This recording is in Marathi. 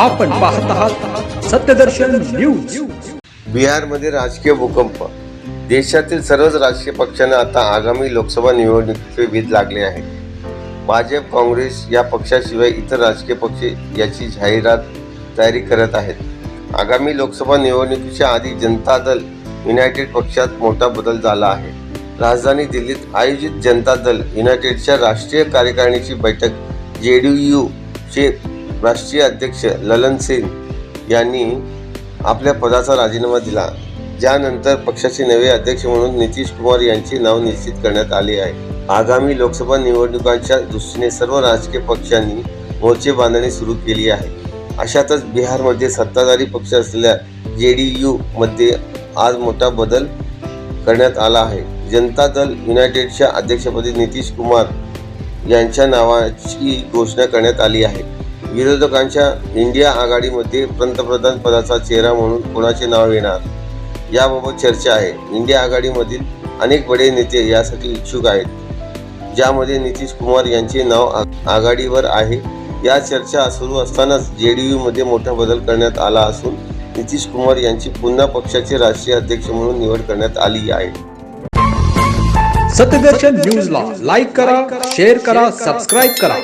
आपण पाहत आहात सत्यदर्शन न्यूज. बिहारमध्ये राजकीय भूकंप. देशातील सर्वच राजकीय पक्षांना आता आगामी लोकसभा निवडणुकीचे भीत लागले आहे. भाजप काँग्रेस या पक्षाशिवाय इतर राजकीय पक्ष याची जाहिरात तयारी करत आहेत. आगामी लोकसभा निवडणुकीच्या आधी जनता दल युनायटेड पक्षात मोठा बदल झाला आहे. राजधानी दिल्लीत आयोजित जनता दल युनायटेडच्या राष्ट्रीय कार्यकारिणीची बैठक जे डी चे राष्ट्रीय अध्यक्ष ललन सिंग यांनी आपल्या पदाचा राजीनामा दिला. ज्यानंतर पक्षाचे नवे अध्यक्ष म्हणून नितीश कुमार यांचे नाव निश्चित करण्यात आले आहे. आगामी लोकसभा निवडणुकांच्या दृष्टीने सर्व राजकीय पक्षांनी मोर्चे बांधणी सुरू केली आहे. अशातच बिहारमध्ये सत्ताधारी पक्ष असलेल्या जे डी यू मध्ये आज मोठा बदल करण्यात आला आहे. जनता दल युनायटेडच्या अध्यक्षपदी नितीश कुमार यांच्या नावाची घोषणा करण्यात आली आहे. विरोधकांच्या इंडिया आघाडीमध्ये पंतप्रधान पदाचा चेहरा म्हणून कोणाचे नाव येणार? याबाबत चर्चा आहे. इंडिया आघाडीमधील अनेक बडे नेते यासाठी इच्छुक आहेत ज्यामध्ये नितीश कुमार यांचे नाव आघाडीवर आहे. या चर्चा सुरू असतानाच जे डी यूमध्ये मोठा बदल करण्यात आला असून नितीश कुमार यांची पुन्हा पक्षाचे राष्ट्रीय अध्यक्ष म्हणून निवड करण्यात आली आहे. सत्यदर्शन न्यूजला लाईक करा शेअर करा सबस्क्राईब करा.